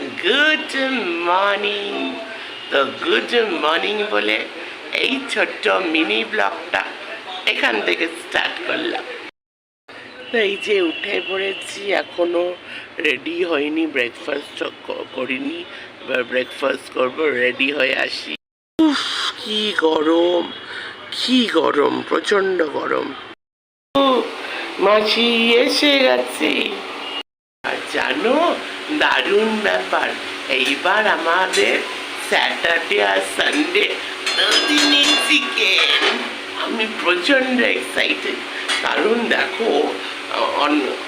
Good morning তো good morning বলে এই ছোট্ট মিনি ব্লগটা এখান থেকে স্টার্ট করলাম। তো এই যে উঠে পড়েছি, এখনও রেডি হয়নি ব্রেকফাস্ট করিনি। এবার ব্রেকফাস্ট করব রেডি হয়ে আসি। উফ, কি গরম কি গরম প্রচণ্ড গরম। মাসি এসে গেছে। আর জানো দারুণ ব্যাপার। এইবার আমাদের স্যাটারডে আর সানডে চিকেন আমি প্রচণ্ড এক্সাইটেড কারণ দেখো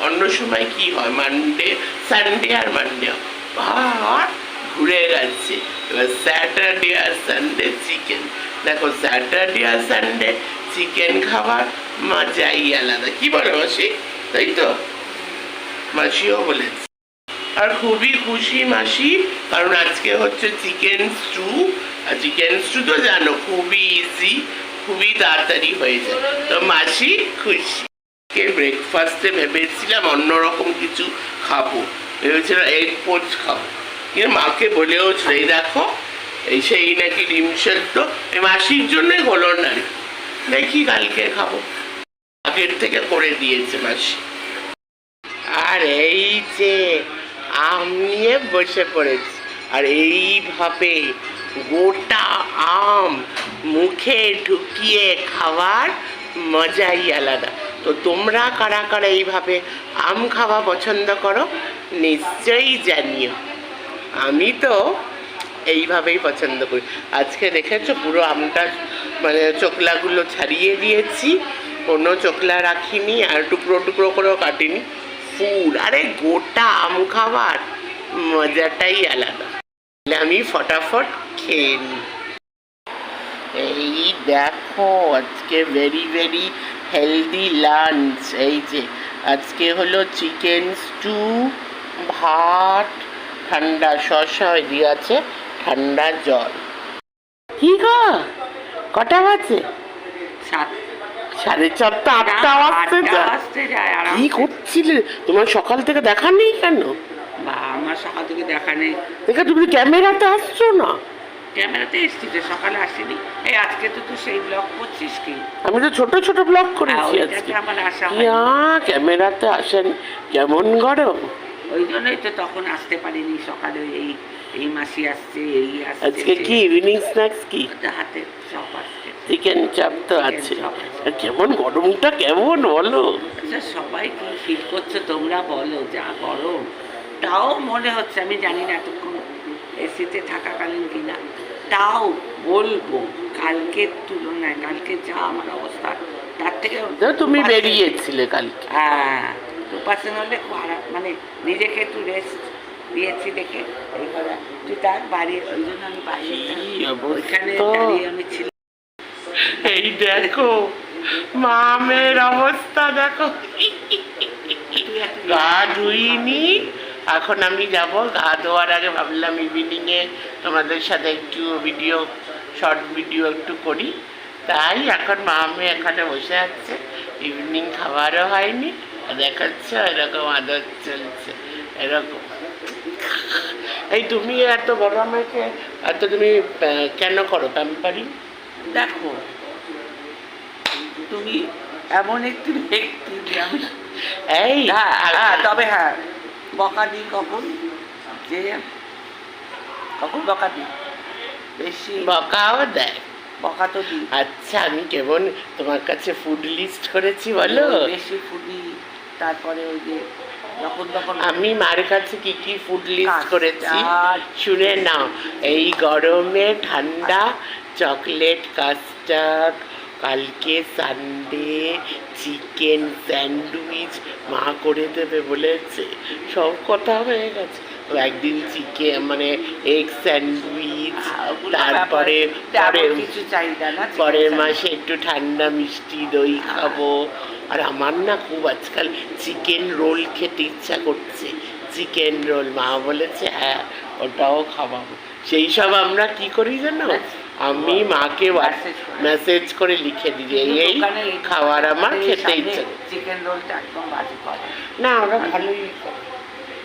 অন্য সময় কি হয় মানডে সানডে আর মানডে ভাত ঘুরে গেছে। এবার স্যাটারডে আর সানডে চিকেন দেখো স্যাটারডে আর সানডে চিকেন খাবার মজাই আলাদা। কি বলো মাসি? তাই তো? মাসিও বলেছে। আর খুবই খুশি মাসি, কারণ আজকে হচ্ছে চিকেন স্টু আর চিকেন স্টু তো জানো, খুবই ইজি খুবই তাড়াতাড়ি হয়ে যায়। তো মাসি খুশি। ব্রেকফাস্টে ভেবেছিলাম অন্যরকম কিছু খাব। ভেবেছিলাম এগ পোচ খাব। কিন্তু মাকে বলেও এই দেখো, এই সেই নাকি ডিম সেদ্ধ। এই মাসির জন্যই হলো না দেখি কালকে খাব। আগের থেকে করে দিয়েছে মাসি। আর এই যে আম নিয়ে বসে পড়েছি। আর এইভাবে গোটা আম মুখে ঢুকিয়ে খাওয়ার মজাই আলাদা। তো তোমরা কারা কারা এইভাবে আম খাওয়া পছন্দ করো, নিশ্চয়ই জানিও। আমি তো এইভাবেই পছন্দ করি। আজকে দেখেছ পুরো আমটা মানে চোকলাগুলো ছাড়িয়ে দিয়েছি, কোনো চোকলা রাখিনি, আর টুকরো টুকরো করেও কাটিনি। ফুল আরে গোটা আম খাবার, মজাটাই আলাদা। আমি ফটাফট খেয়ে নিই এই দেখো, আজকে ভেরি ভেরি হেলদি লাঞ্চ এই যে, আজকে হলো চিকেন স্টু ভাত, ঠান্ডা শসা দিয়ে আছে ঠান্ডা জল। কি গো? কটা সাত সাড়ে চারটা আটটা যায় আর কি করছিলে? তোমার সকাল থেকে দেখা নেই কেন? বা আমার সকাল থেকে দেখা নেই। দেখে তুমি ক্যামেরাতে আসছো না? ক্যামেরাতে এসছি তো সকালে আসিনি। এই আজকে তো তুই সেই ব্লগ করছিস কি? আমি তো ছোট ছোট ব্লগ করেছি আজকে। আমার আসা ইয়া ক্যামেরাতে আসেন? কেমন গরম? ওই জন্যই তো তখন আসতে পারিনি সকালে। এই এই মাসি আসছে এই আসছে আজকে কি ইভিনিং স্ন্যাক্স কি? হাতে সব আসছে চিকেন চাপ তো আছে। কেমন গরমটা কেমন বলো? আচ্ছা সবাই কি ফিল করছ তোমরা বলো যা গরম। তাও মনে হচ্ছে আমি জানি না এতক্ষণ এসিতে থাকাকালীন কিনা। তাও বলব কালকের তুলনায় কালকে যা আমার অবস্থা তার থেকে তুমি বেরিয়েছিলে কালকে। হ্যাঁ টু পার্সেন্ট হলে মানে নিজেকে একটু রেস্ট দিয়েছি দেখে এইভাবে তুই তার বাড়ি ওই জন্য আমি অবস্থা। ওইখানে দাঁড়িয়ে আমি ছিলাম। এই দেখো, মামের অবস্থা দেখো। গা ধুইনি। এখন আমি যাব গা ধোয়ার আগে ভাবলাম ইভিনিংয়ে তোমাদের সাথে একটু ভিডিও শর্ট ভিডিও একটু করি। তাই এখন মা মামে এখানে বসে আছে। ইভিনিং খাবারও হয়নি। দেখাচ্ছে, এরকম আদর চলছে। এরকম। এই তুমি এত বড় আমাকে এত তুমি কেন করো? প্যাম্পারিং দেখো তুমি এমন একটি ব্যক্তি যে আমি এই হ্যাঁ হ্যাঁ তবে হ্যাঁ। বকা দিই কখন? যে কখন বকা দিই? বেশি বকাও দেয়। বকা তো দিই। আচ্ছা আমি কেমন তোমার কাছে ফুড লিস্ট করেছি বলো? বেশি ফুডি তারপরে ওই যে যখন তখন আমি মার কাছে কি কি ফুড লিস্ট করেছি। শুনে নাও। এই গরমে ঠান্ডা চকলেট কাস্টার্ড কালকে সানডে চিকেন স্যান্ডউইচ মা করে দেবে বলেছে। সব কথা হয়ে গেছে। একদিন চিকেন মানে এগ স্যান্ডউইচ তারপরে পরের মাসে একটু ঠান্ডা মিষ্টি দই খাব। আর আমার না খুব আজকাল চিকেন রোল খেতে ইচ্ছা করছে। চিকেন রোল মা বলেছে হ্যাঁ ওটাও খাওয়াবো। সেই সব আমরা কি করি জানো? আমি মাকে মেসেজ করে। লিখে দিই যে এই এই খাবার আমার খেতে ইচ্ছা চিকেন রোলটা একদম বাজে করে। না ওরা ভালোই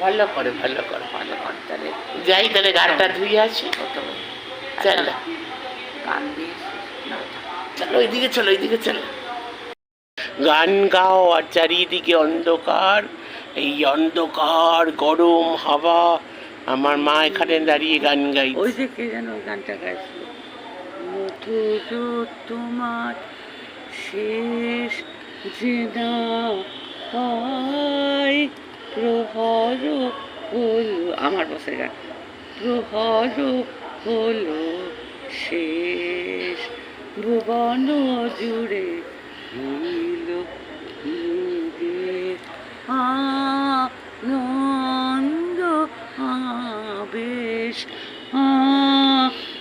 ভালো করে ভালো করে। ভালো কর তাহলে যাই তাহলে গানটা ধুয়ে আসি। চল। গান দিয়ে চলো ওইদিকে চলো ওইদিকে চলো। গান গাও আর চারিদিকে অন্ধকার। এই অন্ধকার গরম হাওয়া। আমার মা এখানে দাঁড়িয়ে গান গাই ওই যে কে যেন গানটা গাইছিল মধুর তোমার শেষ যে পাই প্রহর হলো, আমার বসে গান প্রহর হলো শেষ। ভুবন জুড়ে হইল আনন্দ আবেশ।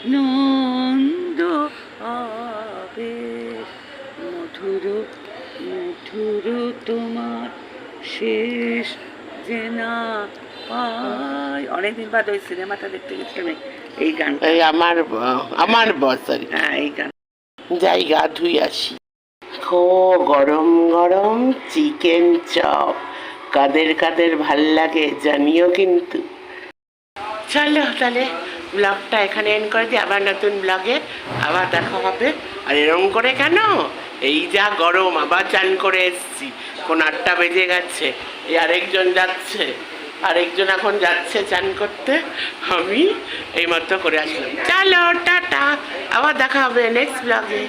আনন্দ আবেশ মধুর মধুর তোমার শেষ যে না পাই অনেকদিন বাদ ওই সিনেমাটা দেখতে গেছিলাম এই গান এই আমার আমার বস হ্যাঁ এই গান। যাই গা ধুই আসি। খো গরম গরম চিকেন চপ। কাদের কাদের ভালো লাগে জানিও কিন্তু। চলো তাহলে ব্লগটা এখানে এন্ড করে দিই আবার নতুন ব্লগে আবার দেখা হবে। আর এরম করে কেন? এই যা গরম আবার চান করে এসছি। কোন আটটা বেজে গেছে এই আরেকজন যাচ্ছে। আরেকজন এখন যাচ্ছে চান করতে, আমি এইমাত্র করে আসলাম। চলো, টাটা। আবার দেখা হবে নেক্সট ব্লগে